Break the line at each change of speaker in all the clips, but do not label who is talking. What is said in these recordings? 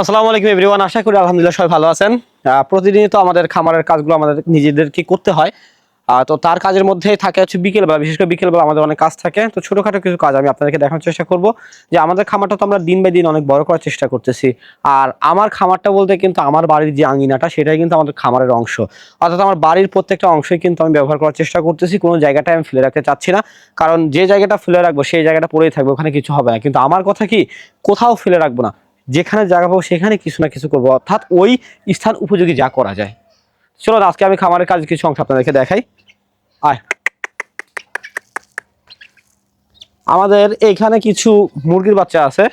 আসসালামু আলাইকুম এভরিওয়ান আশা করি আলহামদুলিল্লাহ সবাই ভালো আছেন। প্রতিদিনই তো আমাদের খামারের কাজগুলো আমাদের নিজেদেরকে করতে হয়। তো তার কাজের মধ্যে থাকে হচ্ছে বিকেলবেলা, বিশেষ করে বিকেলবেলা আমাদের অনেক কাজ থাকে। তো ছোটোখাটো কিছু কাজ আমি আপনাদেরকে দেখানোর চেষ্টা করব। যে আমাদের খামারটা তো আমরা দিন বাই দিন অনেক বড় করার চেষ্টা করতেছি। আর আমার খামারটা বলতে কিন্তু আমার বাড়ির যে আঙ্গিনাটা সেটাই কিন্তু আমাদের খামারের অংশ। অর্থাৎ আমার বাড়ির প্রত্যেকটা অংশই কিন্তু আমি ব্যবহার করার চেষ্টা করতেছি। কোনো জায়গাটা আমি ফেলে রাখতে চাচ্ছি না। কারণ যে জায়গাটা ফেলে রাখব, সেই জায়গাটা পড়েই থাকবে, ওখানে কিছু হবে না। কিন্তু আমার কথা কি, কোথাও ফেলে রাখব না। যেখানে জায়গা পাবো সেখানে কিছু না কিছু করব। অর্থাৎ ওই স্থান উপযোগী যা করা যায়। চলো আজকে আমি খামারের কাজ কিছু অংশ আপনাদেরকে দেখাই। আয়। আমাদের এইখানে কিছু মুরগির বাচ্চা আছে।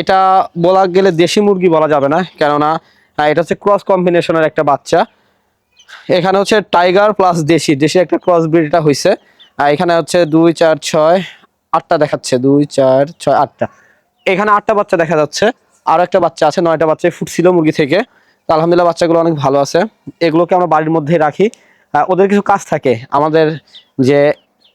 এটা বলা গেলে দেশি মুরগি বলা যাবে না, কেননা এটা হচ্ছে ক্রস কম্বিনেশনের একটা বাচ্চা। এখানে হচ্ছে টাইগার প্লাস দেশি। দেশি একটা ক্রস ব্রিডটা হয়েছে এখানে হচ্ছে দুই, চার, ছয়, আটটা দেখাচ্ছে। দুই, চার, ছয়, আটটা। এখানে আটটা বাচ্চা দেখা যাচ্ছে। আরও একটা বাচ্চা আছে, নয়টা বাচ্চা ফুটছিল মুরগি থেকে। আলহামদুলিল্লাহ বাচ্চাগুলো অনেক ভালো আছে। এগুলোকে আমরা বাড়ির মধ্যেই রাখি। ওদের কিছু কাজ থাকে। আমাদের যে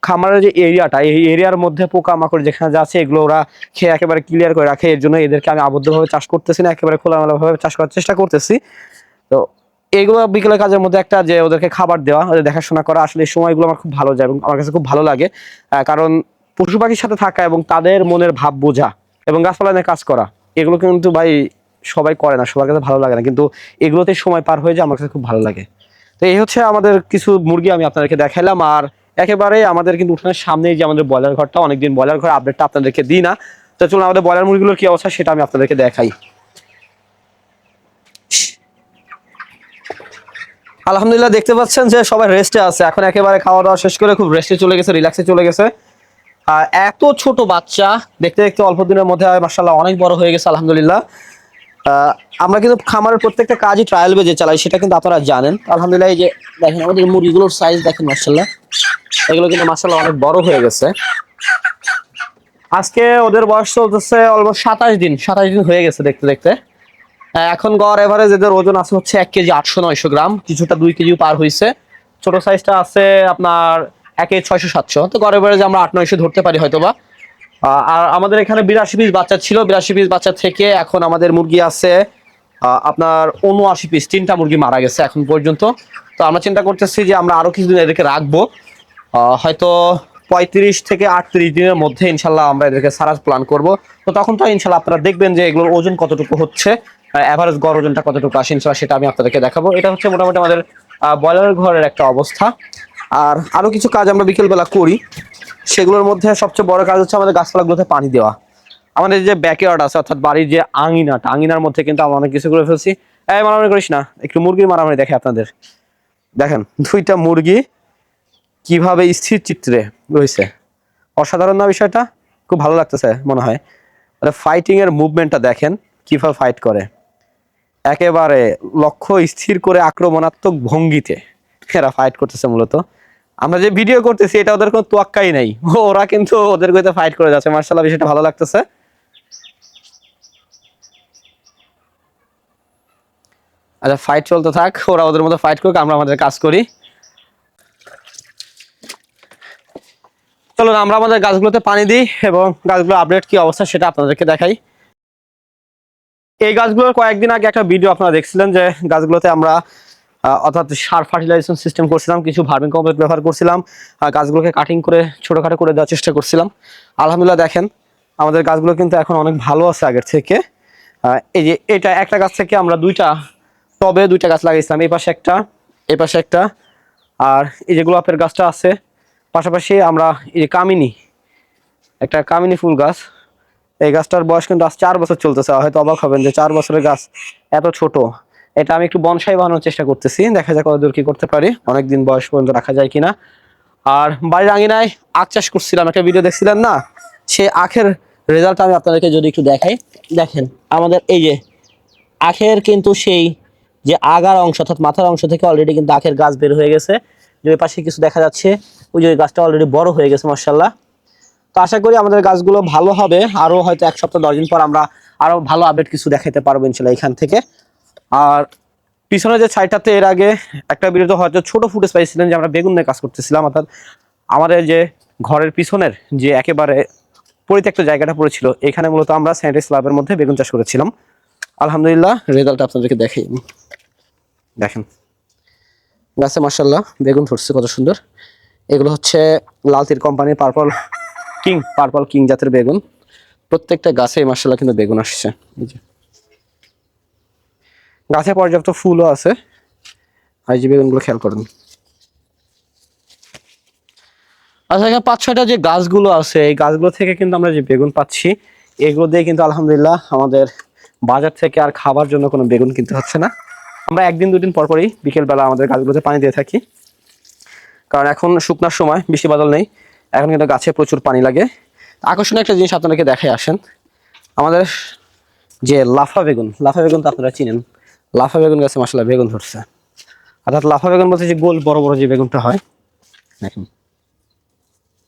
খামারের যে এরিয়াটা, এই এরিয়ার মধ্যে পোকা মাকড় যেখানে যা আছে, এগুলো ওরা খেয়ে একেবারে ক্লিয়ার করে রাখে। এর জন্য এদেরকে আমি আবদ্ধভাবে চাষ করতেছি না, একেবারে খোলামেলাভাবে চাষ করার চেষ্টা করতেছি। তো এইগুলো বিকেলের কাজের মধ্যে একটা যে ওদেরকে খাবার দেওয়া, ওদের দেখাশোনা করা আসলে এই সময়গুলো আমার খুব ভালো যায় এবং আমার কাছে খুব ভালো লাগে। কারণ পশু পাখির সাথে থাকা এবং তাদের মনের ভাব বোঝা এবং গাছপালা নিয়ে কাজ করা, এগুলো কিন্তু ভাই সবাই করে না, সবার কাছে ভালো লাগে না। কিন্তু এগুলোতে সময় পার হয়ে যায়, আমার কাছে খুব ভালো লাগে। তো এই হচ্ছে আমাদের কিছু মুরগি আমি আপনাদেরকে দেখাইলাম, আর একেবারে আমাদের কিন্তু উঠানের সামনেই যে আমাদের ব্রয়লার ঘরটা, অনেকদিন ব্রয়লার ঘর আপডেটটা আপনাদেরকে দিই না। তো চলুন আমাদের ব্রয়লার মুরগিগুলোর কি অবস্থা সেটা আমি আপনাদেরকে দেখাই। আলহামদুলিল্লাহ, দেখতে পাচ্ছেন যে সবাই রেস্টে আছে। এখন একেবারে খাওয়া দাওয়া শেষ করে খুব রেস্টে চলে গেছে রিল্যাক্সে চলে গেছে। এত ছোট বাচ্চা, দেখতে দেখতে অল্প দিনের মধ্যে মাসাল্লাহ অনেক বড় হয়ে গেছে, আলহামদুলিল্লাহ। আমরা কিন্তু খামারের প্রত্যেকটা কাজই ট্রায়াল বেজে চালাই, সেটা কিন্তু আপনারা জানেন। আলহামদুলিল্লাহ এই যে দেখেন, আমাদের মুরগিগুলোর সাইজ দেখেন মার্শাল্লাহ এগুলো কিন্তু মার্শাল্লাহ অনেক বড় হয়ে গেছে। আজকে ওদের বয়স চলতেছে অলমোস্ট সাতাশ দিন সাতাশ দিন হয়ে গেছে দেখতে দেখতে। এখন গড় এভারেজ এদের ওজন আছে হচ্ছে এক কেজি আটশো নয়শো গ্রাম, কিছুটা দুই কেজি পার হয়েছে ছোট সাইজটা আছে আপনার একে ছয়শো সাতশো। তো গড় যে আমরা আট নয়শো ধরতে পারি হয়তোবা। আহ, আর আমাদের এখানে বিরাশি পিস বাচ্চা ছিল। বিরাশি পিস বাচ্চা থেকে এখন আমাদের মুরগি আছে আপনার উনআশি পিস তিনটা মুরগি মারা গেছে এখন পর্যন্ত। তো আমরা চিন্তা করতেছি যে আমরা আরও কিছুদিন এদেরকে রাখব। হয়তো পঁয়ত্রিশ থেকে আটত্রিশ দিনের মধ্যে ইনশাল্লাহ আমরা এদেরকে সারাজ প্ল্যান করব। তো তখন তো ইনশাল্লাহ আপনারা দেখবেন যে এগুলোর ওজন কতটুকু হচ্ছে অ্যাভারেজ গড় ওজনটা কতটুকু আসে ইনশাল্লাহ সেটা আমি আপনাদেরকে দেখাবো। এটা হচ্ছে মোটামুটি আমাদের ব্রয়লার ঘরের একটা অবস্থা। আর আরও কিছু কাজ আমরা বিকেলবেলা করি। সেগুলোর মধ্যে সবচেয়ে বড় কাজ হচ্ছে আমাদের গাছপালাগুলোতে পানি দেওয়া। আমাদের যে ব্যাকয়ার্ড আছে, অর্থাৎ বাড়ির যে আঙিনাটা, আঙিনার মধ্যে কিন্তু আমরা অনেক কিছু করে ফেলছি। এই মারামারি করিস না, একটু মুরগির মারামারি দেখে আপনাদের। দেখেন, দুইটা মুরগি কীভাবে স্থির চিত্রে রয়েছে। অসাধারণ না বিষয়টা? খুব ভালো লাগতেছে মনে হয়। ফাইটিং এর মুভমেন্টটা দেখেন, কীভাবে ফাইট করে। একেবারে লক্ষ্য স্থির করে আক্রমণাত্মক ভঙ্গিতে এরা ফাইট করতেছে মূলত। আমরা যে ভিডিও করতেছি, এটা ওদের কোনো তোয়াক্কাই নাই। ওরা কিন্তু ওদের গইতে ফাইট করে যাচ্ছে। মার্শাল্লাহ, বিষয়টা ভালো লাগতেছে। আচ্ছা ফাইট চলতে থাক। ওরা ওদের মতো ফাইট করুক, আমরা আমাদের কাজ করি। চলুন, আমরা আমাদের গাছগুলোতে পানি দিই এবং গাছগুলো আপডেট কি অবস্থা সেটা আপনাদেরকে দেখাই। এই গাছগুলোর কয়েকদিন আগে একটা ভিডিও আপনারা দেখছিলেন যে গাছগুলোতে আমরা অর্থাৎ সার ফার্টিলাইজেশন সিস্টেম করছিলাম, কিছু ভার্মিং কম্পোস্ট ব্যবহার করছিলাম আর গাছগুলোকে কাটিং করে ছোটোখাটো করে দেওয়ার চেষ্টা করছিলাম। আলহামদুলিল্লাহ দেখেন, আমাদের গাছগুলো কিন্তু এখন অনেক ভালো আছে আগের থেকে। এই যে এটা একটা গাছ থেকে আমরা দুইটা টবে দুইটা গাছ লাগিয়েছিলাম, এই পাশে একটা, এই পাশে একটা, আর এই যে গোলাপের গাছটা আছে, পাশাপাশি আমরা এই যে কামিনী, একটা কামিনী ফুল গাছ। এই গাছটার বয়স কিন্তু আজ চার বছর চলতেছে, হয়তো অবাক হবেন যে চার বছরের গাছ এত ছোট। এটা আমি একটু বনসাই বানানোর চেষ্টা করতেছি। দেখা যাক কতদূর কি করতে পারি। অনেকদিন বয়স পর্যন্ত রাখা যায় কিনা। আর বাড়ির আঙিনায় আখ চাষ করছিলাম, একটা ভিডিও দেখছিলেন না? সে আখের রেজাল্ট আমি আপনাদেরকে যদি একটু দেখাই। দেখেন, আমাদের এই যে আখের কিন্তু সেই যে আগার অংশ অর্থাৎ মাথার অংশ থেকে অলরেডি কিন্তু আখের গাছ বের হয়ে গেছে। যে ওই পাশে কিছু দেখা যাচ্ছে, ওই যে গাছটা অলরেডি বড় হয়ে গেছে মার্শাল্লাহ তো আশা করি আমাদের গাছগুলো ভালো হবে। আরও হয়তো এক সপ্তাহ, দশ দিন পর আমরা আরও ভালো আপডেট কিছু দেখাতে পারব ইনশাল্লাহ এখান থেকে। আর পিছনে যে ছাইটাতে এর আগে একটা ভিডিওতে হয়তো ছোট ফুটেজ পাইছিলেন যে আমরা বেগুন নিয়ে কাজ করতেছিলাম, অর্থাৎ আমাদের যে ঘরের পিছনের যে একেবারে পরিত্যক্ত জায়গাটা পড়েছিল, এখানে মূলত আমরা স্যানিটাইজ স্ল্যাবের মধ্যে বেগুন চাষ করেছিলাম। আলহামদুলিল্লাহ রেজাল্ট আপনাদেরকে দেখাই। দেখেন, গাছে মার্শাল্লাহ বেগুন ধরছে, কত সুন্দর। এগুলো হচ্ছে লালতির কোম্পানির পার্পল কিং পার্পল কিং জাতের বেগুন। প্রত্যেকটা গাছে মার্শাল্লাহ কিন্তু বেগুন আসছে। এই যে। গাছে পর্যাপ্ত ফুলও আছে। আর যে বেগুনগুলো খেয়াল করেন। আচ্ছা এখানে পাঁচ, ছয়টা যে গাছগুলো আছে, এই গাছগুলো থেকে কিন্তু আমরা যে বেগুন পাচ্ছি, এগুলো দিয়ে কিন্তু আলহামদুলিল্লাহ আমাদের বাজার থেকে আর খাবার জন্য কোনো বেগুন কিনতে হচ্ছে না। আমরা একদিন, দুদিন পর পরই বিকেলবেলা আমাদের গাছগুলোতে পানি দিয়ে থাকি। কারণ এখন শুকনার সময়, বৃষ্টি বাদল নেই, এখন কিন্তু গাছে প্রচুর পানি লাগে। আকর্ষণীয় একটা জিনিস আপনাদেরকে দেখাই আসেন। আমাদের যে লাফা বেগুন লাফা বেগুন তো আপনারা চিনেন। লাফা বেগুন গাছে মশলা বেগুন ধরছে। অর্থাৎ লাফা বেগুন বলতে যে গোল বড় বড় যে বেগুনটা হয়, দেখেন।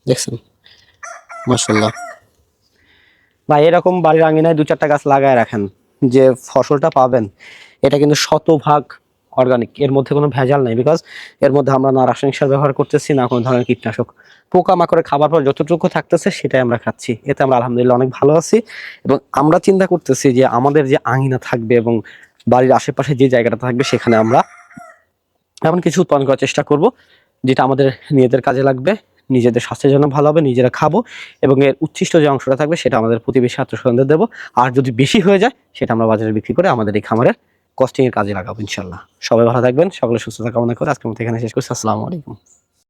দেখছেন? মাসাল্লাহ বা এরকম বাড়ির আঙিনায় দু চারটা গাছ লাগায় রাখেন, যে ফসলটা পাবেন, এটা কিন্তু শতভাগ অর্গানিক এর মধ্যে কোনো ভেজাল নেই বিকজ এর মধ্যে আমরা না রাসায়নিক সার ব্যবহার করতেছি, না কোনো ধরনের কীটনাশক। পোকামাকড়ের খাবার পর যতটুকু থাকতেছে, সেটাই আমরা খাচ্ছি। এতে আমরা আলহামদুলিল্লাহ অনেক ভালো আছি এবং আমরা চিন্তা করতেছি যে আমাদের যে আঙিনা থাকবে এবং বাড়ির আশেপাশে যে জায়গাটা থাকবে সেখানে আমরা এমন কিছু উৎপাদন করার চেষ্টা করব, যেটা আমাদের নিজেদের কাজে লাগবে, নিজেদের স্বাস্থ্যের জন্য ভালো হবে, নিজেরা খাব এবং এর উচ্ছিষ্ট যে অংশটা থাকবে সেটা আমাদের প্রতিবেশী আত্মস্বজনদের দেবো। আর যদি বেশি হয়ে যায়, সেটা আমরা বাজারে বিক্রি করে আমাদের এই খামারের কস্টিং এর কাজে লাগাবো, ইনশাল্লাহ। সবাই ভালো থাকবেন, সকলে সুস্থতা কামনা করে আজকের মতো এখানে শেষ করছি। আসসালামু আলাইকুম।